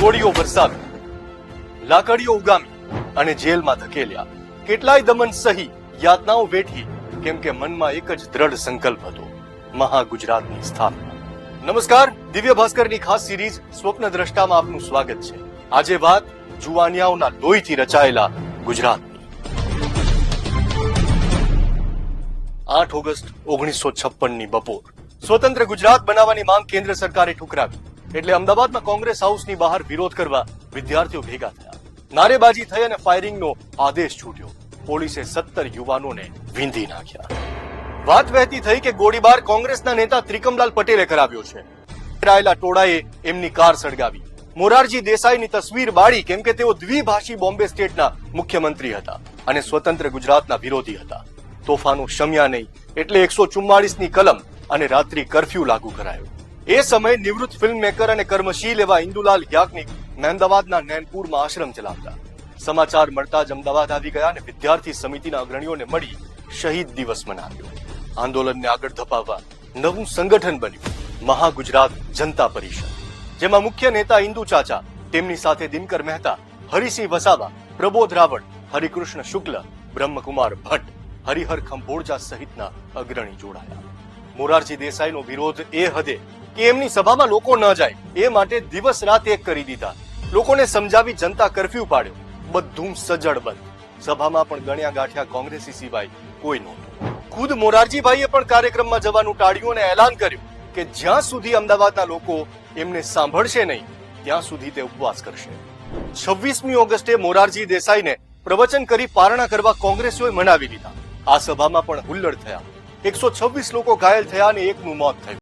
ગોળીઓ વરસાવી, લાકડીઓ ઉગામી અને જેલમાં ધકેલ્યા. કેટલાય દમન સહી યાતનાઓ વેઠી, કેમ કે મનમાં એક જ દ્રઢ સંકલ્પ હતો મહા ગુજરાતની સ્થાપના. નમસ્કાર, દિવ્ય ભાસ્કરની ખાસ સિરીઝ સ્વપ્ન દ્રષ્ટામાં આપનું સ્વાગત છે. આજે વાત જુવાનિયાઓના લોહીથી રચાયેલા ગુજરાત આઠ ઓગસ્ટ ઓગણીસો છપ્પનની બપોર. સ્વતંત્ર ગુજરાત બનાવવાની માંગ કેન્દ્ર સરકારે ઠુકરાવી. એટલે અમદાવાદમાં કોંગ્રેસ હાઉસની બહાર વિરોધ કરવા વિદ્યાર્થીઓ ભેગા થયા. નારેબાજી થઈ અને ફાયરિંગનો આદેશ છૂટ્યો. પોલીસે સત્તર યુવાનોને વીંધી નાખ્યા. વાત વહેતી થઈ કે ગોળીબાર કોંગ્રેસના નેતા ત્રિકમલાલ પટેલે કરાવ્યો છે. ઘેરાયેલા ટોળાએ એમની કાર સળગાવી. મોરારજી દેસાઈની તસવીર બાળી કેમ કે તેઓ દ્વિભાષી બોમ્બે સ્ટેટના મુખ્યમંત્રી હતા અને સ્વતંત્ર ગુજરાતના વિરોધી હતા. તોફાનો શમ્યા નહીં એટલે એકસો ની કલમ અને રાત્રિ કરફ્યુ લાગુ કરાયો. એ સમયે નિવૃત્ત ફિલ્મ મેકર અને કર્મશીલ એવા ઇન્દુલાલ યાજ્ઞિક મહેમદાવાદના નૈનપુરમાં આશ્રમ ચલાવતા સમાચાર મળતા જ અમદાવાદ આવી ગયા અને વિદ્યાર્થી સમિતિના અગ્રણીઓને મળી શહીદ દિવસ મનાવ્યો આંદોલનને આગળ ધપાવવા નવું સંગઠન બન્યું મહાગુજરાત જનતા પરિષદ જેમાં મુખ્ય નેતા ઇન્દુ ચાચા તેમની સાથે દિનકર મહેતા હરિસિંહ વસાવા પ્રબોધ રાવળ હરિકૃષ્ણ શુક્લ બ્રહ્મકુમાર ભટ્ટ હરિહર ખંભોળજા સહિતના અગ્રણી જોડાયા મોરારજી દેસાઈનો વિરોધ એ હદે કે એમની સભામાં લોકો ન જાય. એ માટે દિવસ રાત એક કરી દીધા. લોકોને સમજાવી જનતા કરફ્યુ પાડ્યો. બધું સજડ બંધ સભામાં પણ ગણ્યા ગાંઠ્યા કોંગ્રેસી સિવાય કોઈ નહોતું. ખુદ મોરારજીભાઈએ પણ કાર્યક્રમમાં જવાનું ટાળ્યું અને એલાન કર્યું કે જ્યાં સુધી અમદાવાદના લોકો એમને સાંભળશે નહીં, ત્યાં સુધી તે ઉપવાસ કરશે. છવ્વીસમી ઓગસ્ટે મોરારજી દેસાઈને પ્રવચન કરી પારણા કરવા કોંગ્રેસીઓએ મનાવી લીધા આ સભામાં પણ હુલ્લડ થયા. એકસો છવ્વીસ લોકો ઘાયલ થયા અને એકનું મોત થયું.